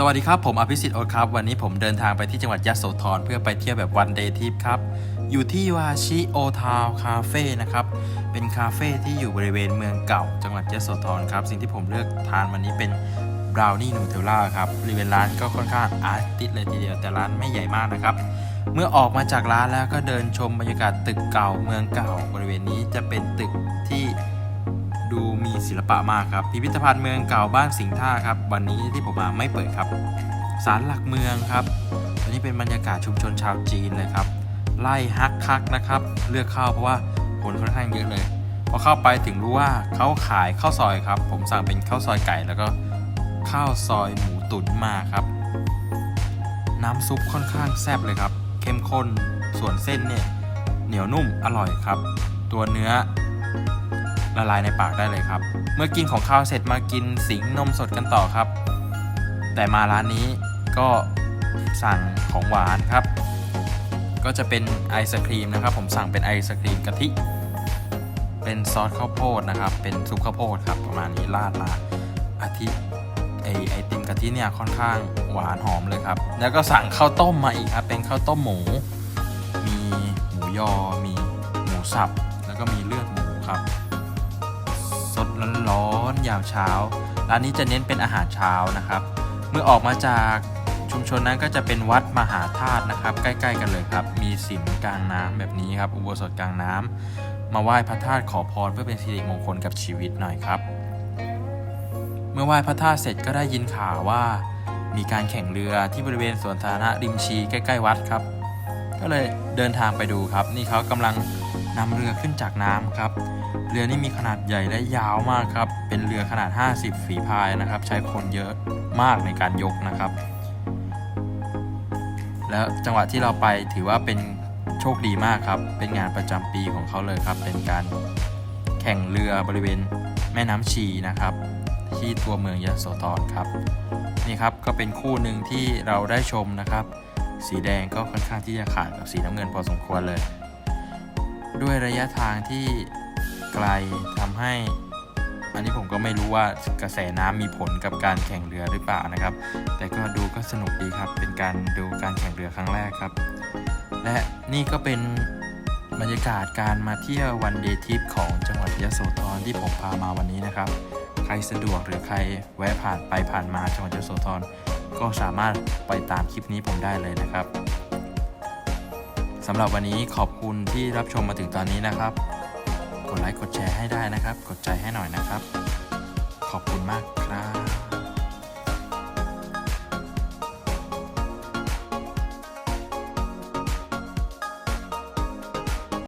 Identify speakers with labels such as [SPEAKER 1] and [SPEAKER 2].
[SPEAKER 1] สวัสดีครับ ผมอภิสิทธิ์โอตครับ วันนี้ผมเดินทางไปที่จังหวัดยะโสธรเพื่อไปเที่ยวแบบวันเดย์ทริปครับ อยู่ที่วาชิโอทาวคาเฟ่นะครับ เป็นคาเฟ่ที่อยู่บริเวณเมืองเก่า จังหวัดยะโสธรครับ สิ่งที่ผมเลือกทานวันนี้เป็นบราวนี่นูเทลล่าครับบริเวณร้านก็ค่อนข้างอาร์ติสเลยทีเดียวแต่ร้านไม่ใหญ่มากนะครับ เมื่อออกมาจากร้านแล้วก็เดินชมบรรยากาศตึกเก่าเมืองเก่า บริเวณนี้จะเป็นตึกที่ ดูมีศิลปะมากครับ พิพิธภัณฑ์เมืองเก่าบ้านสิงห์ท่าครับ วันนี้ที่ผมมาไม่เปิดครับศาลหลักเมืองครับอันนี้เป็นบรรยากาศชุมชนชาวจีนเลยครับ ไล่ฮักคักนะครับ เลือกเข้าเพราะว่าคนค่อนข้างเยอะเลยพอเข้าไปถึงรู้ว่าเขาขายข้าวซอยครับ ผมสั่งเป็นข้าวซอยไก่แล้วก็ข้าวซอยหมูตุ๋นมาครับ น้ำซุปค่อนข้างแซ่บเลยครับ เข้มข้นส่วนเส้นเนี่ยเหนียวนุ่มอร่อยครับ ตัวเนื้อ ละลายในปากได้เลยครับ เมื่อกินของข้าวเสร็จมากินสิงนมสดกันต่อครับ แต่มาร้านนี้ก็สั่งของหวานครับ ก็จะเป็นไอศครีมนะครับ ผมสั่งเป็นไอศครีมกะทิ เป็นซอสข้าวโพดนะครับ เป็นซุปข้าวโพดครับประมาณนี้ราดมาอาทิไอไอติมกะทิเนี่ยค่อนข้างหวานหอมเลยครับ แล้วก็สั่งข้าวต้มมาอีกครับ เป็นข้าวต้มหมู มีหมูยอ มีหมูสับ แล้วก็มีเลือดหมูครับ ร้อนๆยามเช้า ร้านนี้จะเน้นเป็นอาหารเช้านะครับ เมื่อออกมาจากชุมชนนั้นก็จะเป็นวัดมหาธาตุนะครับ ใกล้ ๆ กันเลยครับ มีสิมกลางน้ำแบบนี้ครับ อุโบสถกลางน้ำมาไหว้พระธาตุขอพรเพื่อเป็นสิริมงคลกับชีวิตหน่อยครับ เมื่อไหว้พระธาตุเสร็จก็ได้ยินข่าวว่า มีการแข่งเรือที่บริเวณสวนสาธารณะริมชีใกล้ ๆ วัดครับ ก็เลยเดินทางไปดูครับ นี่เขากำลัง นำเรือขึ้นจากน้ำครับ เรือนี่มีขนาดใหญ่และยาวมากครับ เป็นเรือขนาด 50 ฝีพายนะครับ ใช้คนเยอะมากในการยกนะครับ แล้วจังหวะที่เราไปถือว่าเป็นโชคดีมากครับ เป็นงานประจำปีของเขาเลยครับ เป็นการแข่งเรือบริเวณแม่น้ำชีนะครับ ที่ตัวเมืองยโสธรครับ นี่ครับก็เป็นคู่หนึ่งที่เราได้ชมนะครับ สีแดงก็ค่อนข้างที่จะขาดกับสีน้ำเงินพอสมควรเลย ด้วยระยะทางที่ไกลทำให้ อันนี้ผมก็ไม่รู้ว่ากระแสน้ำมีผลกับการแข่งเรือหรือเปล่านะครับ แต่ก็ดูก็สนุกดีครับ เป็นการดูการแข่งเรือครั้งแรกครับ และนี่ก็เป็นบรรยากาศการมาเที่ยววันเดย์ทริปของจังหวัดยะโสธรที่ผมพามาวันนี้นะครับ ใครสะดวกหรือใครแวะผ่านไปผ่านมาจังหวัดยะโสธรก็สามารถไปตามคลิปนี้ผมได้เลยนะครับ สำหรับวันนี้ขอบคุณที่รับชมมาถึงตอนนี้นะครับ กดไลค์กดแชร์ให้ได้นะครับ กดใจให้หน่อยนะครับ ขอบคุณมากครับ